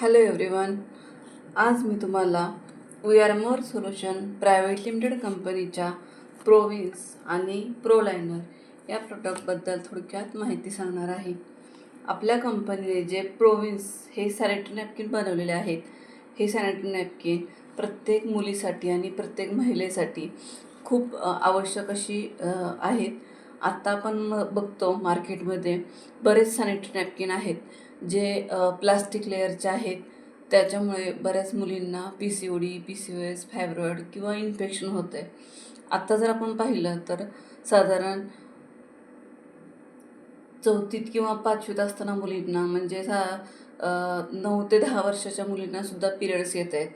Hello everyone आज मी तुम्हाला we are more solution private limited कंपनीच्या प्रोविन्स आणि प्रोलायनर या प्रोडक्टबद्दल थोडक्यात माहिती सांगणार आहे. आपल्या कंपनीने जे प्रोविन्स हे सॅनिटरी नॅपकिन बनवलेले आहेत हे सॅनिटरी नॅपकिन प्रत्येक मुलीसाठी आणि प्रत्येक महिलेसाठी खूप आवश्यक अशी आहेत. आत्ता आपण बघतो मार्केटमध्ये बरेच सॅनिटरी नॅपकिन आहेत जे प्लास्टिक लेअरचे आहेत. त्याच्यामुळे बऱ्याच मुलींना P C O D P C O S fibroid किंवा इन्फेक्शन होतं आहे आत्ता जर आपण पाहिलं तर साधारण चौथीत किंवा पाचवीत असताना मुलींना म्हणजे सा नऊ ते दहा वर्षाच्या मुलींनासुद्धा पिरियड्स येत आहेत.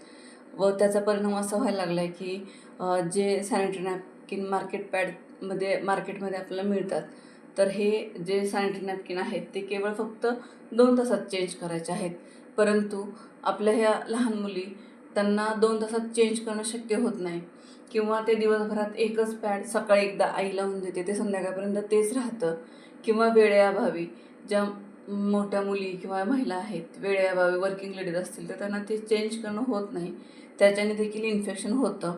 व त्याचा परिणाम असा व्हायला लागला आहे की जे सॅनिटरी नॅपकिन मार्केट मध्ये मार्केटमध्ये आपल्याला मिळतात. तर हे जे सॅनिटरी नॅपकिन आहेत ते केवळ फक्त दोन तासात चेंज करायचे आहेत. परंतु आपल्या ह्या लहान मुली त्यांना दोन तासात चेंज करणं शक्य होत नाही. किंवा ते दिवसभरात एकच पॅड सकाळी एकदा आई लावून देते ते संध्याकाळपर्यंत तेच राहतं. किंवा वेळेअभावी ज्या मोठ्या मुली किंवा महिला आहेत वेळेअभावी वर्किंग लेडीज असतील तर त्यांना ते चेंज करणं होत नाही. त्याच्याने देखील इन्फेक्शन होतं.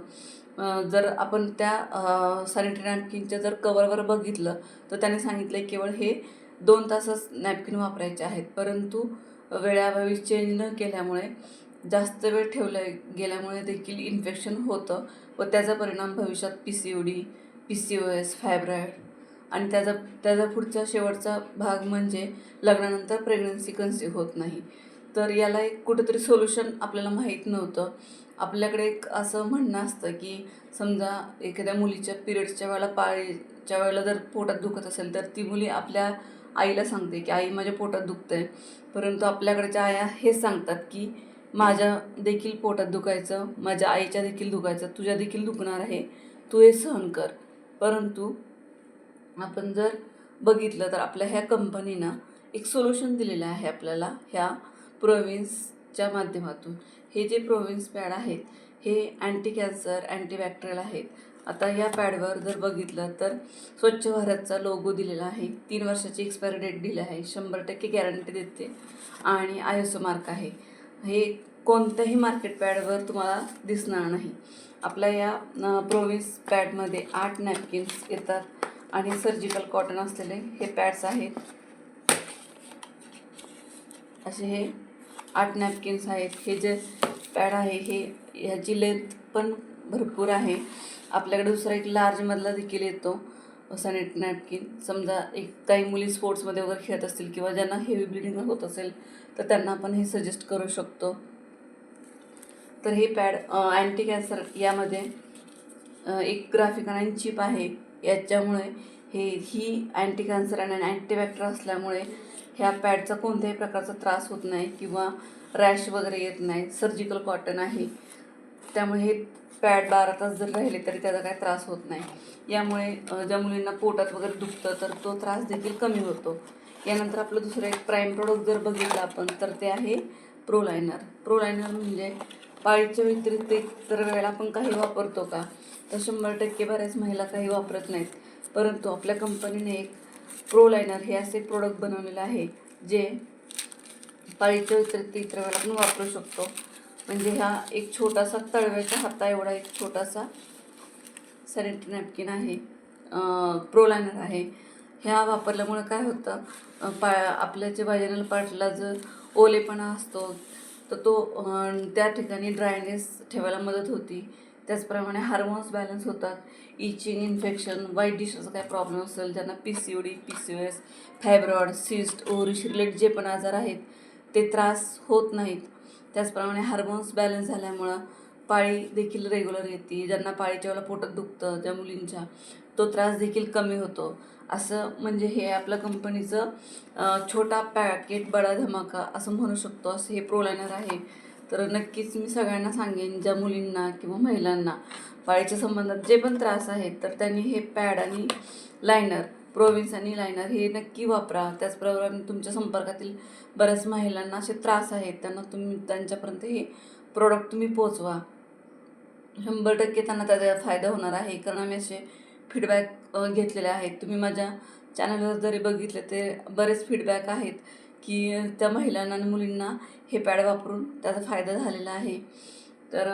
जर आपण त्या सॅनिटरी नॅपकिनच्या जर कवरवर बघितलं तर त्याने सांगितलं आहे केवळ हे दोन तासच नॅपकिन वापरायचे आहेत. परंतु वेळाभावी चेंज न केल्यामुळे जास्त वेळ ठेवल्या गेल्यामुळे देखील इन्फेक्शन होतं व त्याचा परिणाम भविष्यात P C O D P C O S fibroid आणि त्याचा त्याचा पुढचा शेवटचा भाग म्हणजे लग्नानंतर प्रेग्नन्सी कन्सिव्ह होत नाही. तर याला एक कुठंतरी सोल्युशन आपल्याला माहीत नव्हतं. आपल्याकडे एक असं म्हणणं असतं की समजा एखाद्या मुलीच्या पिरियड्सच्या वेळेला पाळीच्या वेळेला जर पोटात दुखत असेल तर ती मुली आपल्या आईला सांगते की आई माझ्या पोटात दुखतंय. परंतु आपल्याकडच्या आया हेच सांगतात की माझ्या देखील पोटात दुखायचं माझ्या आईच्या देखील दुखायचं तुझ्या देखील दुखणार आहे तू हे सहन कर. परंतु आपण जर बघितलं तर आपल्या ह्या कंपनीनं एक सोल्युशन दिलेलं आहे आपल्याला ह्या च्या माध्यमातून. हे जे प्रोविन्स पॅड आहेत हे अँटी कॅन्सर अँटीबॅक्टेरियल आहेत. आता या पॅडवर जर बघितलं तर स्वच्छ भारतचा लोगो दिलेला आहे. तीन वर्षाची एक्सपायरी डेट दिली आहे. शंभर टक्के गॅरंटी देते. आणि आय एस ओ मार्क आहे. हे कोणत्याही मार्केट पॅडवर तुम्हाला दिसणार नाही. आपल्या या प्रोविन्स पॅडमध्ये आठ नॅपकिन्स येतात. आणि सर्जिकल कॉटन असलेले हे पॅड्स आहेत. असे हे आठ नॅपकिन्स आहेत. हे जे पॅड आहे हे ह्याची लेंथ पण भरपूर आहे. आपल्याकडे दुसरा एक लार्जमधला देखील येतो सॅनिट नॅपकिन समजा एक काही मुली स्पोर्ट्समध्ये वगैरे खेळत असतील किंवा ज्यांना हेवी ब्लिडिंग होत असेल तर त्यांना आपण हे सजेस्ट करू शकतो. तर हे पॅड अँटी कॅन्सर यामध्ये एक ग्राफिक आणि चिप आहे. याच्यामुळे हे ही अँटी कॅन्सर आणि अँटीबॅक्टर असल्यामुळे ह्या पॅडचा कोणत्याही प्रकारचा त्रास होत नाही किंवा रॅश वगैरे येत नाही सर्जिकल कॉटन आहे. त्यामुळे हे पॅड बारा तास जर राहिले तरी त्याचा काही त्रास होत नाही. यामुळे ज्या मुलींना पोटात वगैरे दुखतं तर तो त्रास देखील कमी होतो. यानंतर आपलं दुसरं एक प्राईम प्रोडक्ट जर बघितलं आपण तर ते आहे प्रो लायनर प्रो लायनर म्हणजे पाळीच्या व्यतिरिक्त इतर वेळेला आपण काही वापरतो का? तर शंभर टक्के बऱ्याच महिला काही वापरत नाहीत. परंतु आपल्या कंपनीने एक प्रो लायनर हे असे प्रोडक्ट बनवलेलं आहे जे पाळीच्या व्यतिरिक्त आपण वापरू शकतो. म्हणजे हा एक छोटासा तळव्याच्या हाता एवढा एक छोटासा सॅनिटरी नॅपकिन आहे प्रो लायनर आहे. ह्या वापरल्यामुळे काय होतं पा आपल्या जे वाजनल पार्टला जर ओलेपणा असतो तर तो त्या ठिकाणी ड्रायनेस ठेवायला मदत होती. त्याचप्रमाणे हार्मोन्स बॅलन्स होतात इचिंग इन्फेक्शन वाईट डिशचा काय प्रॉब्लेम असेल ज्यांना P C O D P C O S fibroid cyst ओरिश related जे पण आजार आहेत ते त्रास होत नाहीत. त्याचप्रमाणे हार्मोन्स बॅलन्स झाल्यामुळं पाळी देखील रेग्युलर येते. ज्यांना पाळीच्या वेळेला पोटात दुखतं ज्या मुलींच्या तो त्रास देखील कमी होतो. असं म्हणजे हे आपल्या कंपनीचं छोटा पॅकेट बडा धमाका असं म्हणू शकतो. असं हे प्रोलायनर आहे. तर नक्कीच मी सगळ्यांना सांगेन ज्या मुलींना किंवा महिलांना पाळीच्या संबंधात जे पण त्रास आहेत तर त्यांनी हे पॅड आणि लायनर प्रोविन्स आणि लायनर हे नक्की वापरा. त्याचप्रमाणे तुमच्या संपर्कातील बऱ्याच महिलांना असे त्रास आहेत त्यांना तुम्ही त्यांच्यापर्यंत हे प्रोडक्ट तुम्ही पोचवा शंभर टक्के त्यांना त्याचा फायदा होणार आहे कारण आम्ही असे फीडबॅक घेतलेले आहेत. तुम्ही माझ्या चॅनलवर जरी बघितले ते बरेच फीडबॅक आहेत. की त्या महिलांना आणि मुलींना हे पॅड वापरून त्याचा फायदा झालेला आहे. तर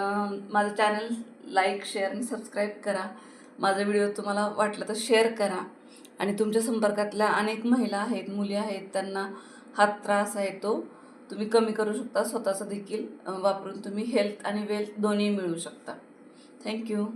माझं चॅनल लाईक शेअर आणि सबस्क्राईब करा. माझा व्हिडिओ तुम्हाला वाटलं तर शेअर करा. आणि तुमच्या संपर्कातल्या अनेक महिला आहेत मुली आहेत त्यांना हा त्रास आहे तो तुम्ही कमी करू शकता. स्वतःचा देखील वापरून तुम्ही हेल्थ आणि वेल्थ दोन्ही मिळवू शकता. थँक्यू